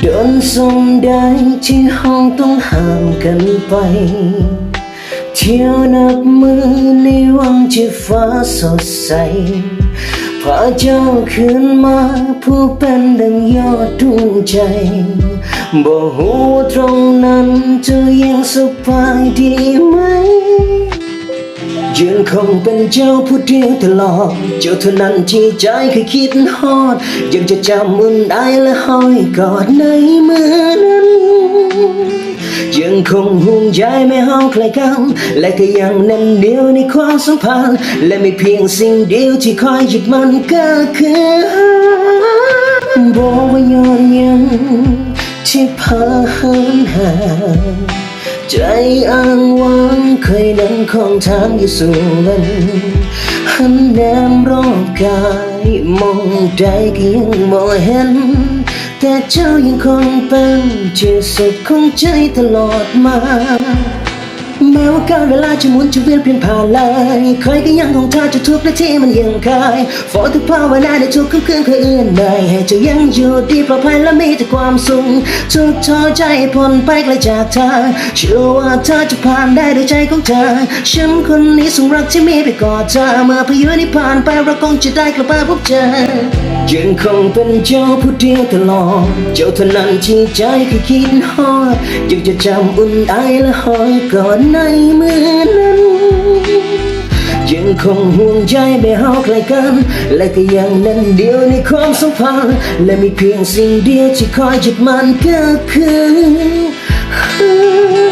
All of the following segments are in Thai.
เดินสมได้ที่ห้องต้องห่างกันไป เที่ยวนับมือในวังที่ฟ้าสดใสพระเจ้าขึ้นมาผู้เป็นดังยอดดวงใจ บอกหูตรงนั้นเธอยังสบายดีไหม ยังคงเป็นเจ้าผู้เดียวตลอด เจ้าเท่านั้นที่ใจเคยคิดฮอด ยังจะจำมันได้และห้อยกอดในมือนั้นยังคงห่วงใยไม่ห่างไกลกันและก็ยังแน่นเหนียวในความสัมพันธ์และไมีเพียงสิ่งเดียวที่คอยหยุดมันก็คือบอกว่าย้อนยัง ที่พาหันห่างใจอ้างว้างเคยนั่งของทางอยู่สู่ลันหันแนมรอบกายมองใจก็ยังมองเห็น แต่เจ้ายังคงเป็นที่สุดของใจตลอดมา แม้ว่าการเวลาจะหมุนจะเวียนเปลี่ยนผ่านเลยใครก็ยังของเธอจะทุกข์และที่มันยังคายฝนทุกภาวนาในทุกคืนคืนเคยเอื่นใดให้เจ้ายังอยู่ดีปลอดภัยและมีแต่ความสุขทุกท้อใจพ้นไปไกลจากเธอเชื่อว่าเธอจะผ่านได้ด้วยใจของเธอฉันคนนี้ส่งรักที่มีไปกอดเธอเมื่อพายุนี้ผ่านไปเราคงจะได้กลับมาพบเจอยังคงเป็นเจ้าผู้เดียวตลอดเจ้าเท่านั้นที่ใจเคยคิดฮอดยังจะจำอุ่นไอและหอยกอดในมือนั้นยังคงห่วงใจไม่ห่าใกลกัน และก็ยังนั่นเดียวในความสัมพันธ์และมีเพียงสิ่งเดียวที่คอยยึดมันก็คือ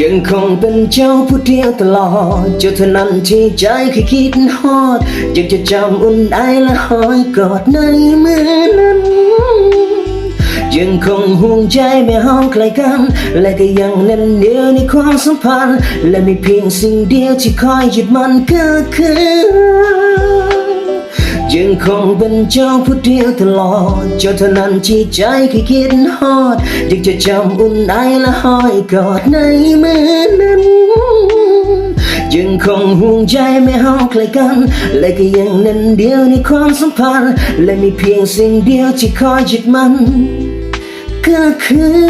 ยังคงเป็นเจ้าผู้เดียวตลอดเจ้าเท่านั้นที่ใจเคยคิดฮอดยังจะจำอุ่นไอและหอยกอดในมือนั้น ยังคงห่วงใจไม่ห่างไกลกัน และก็ยังแน่นเหนียวในความสัมพันธ์ และมีเพียงสิ่งเดียวที่คอยหยุดมันก็คือ ยังคงเป็นเจ้าผู้เดียวตลอดเจ้าเท่านั้นที่ใจเคยคิดฮอดยังจะจำอุ่นไอและห้อยกอดในมือนั้นยังคงห่วงใจไม่ห่างไกลกัน และก็ยังแน่นเดียวในความสัมพันธ์ และมีเพียงสิ่งเดียวที่คอยยึดมัน ก็คือ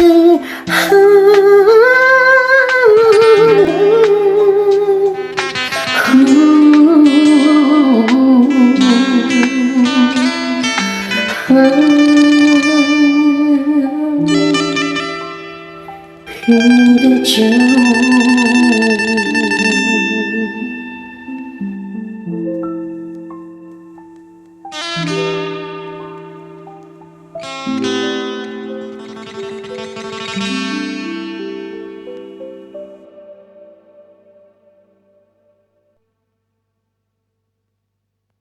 的酒。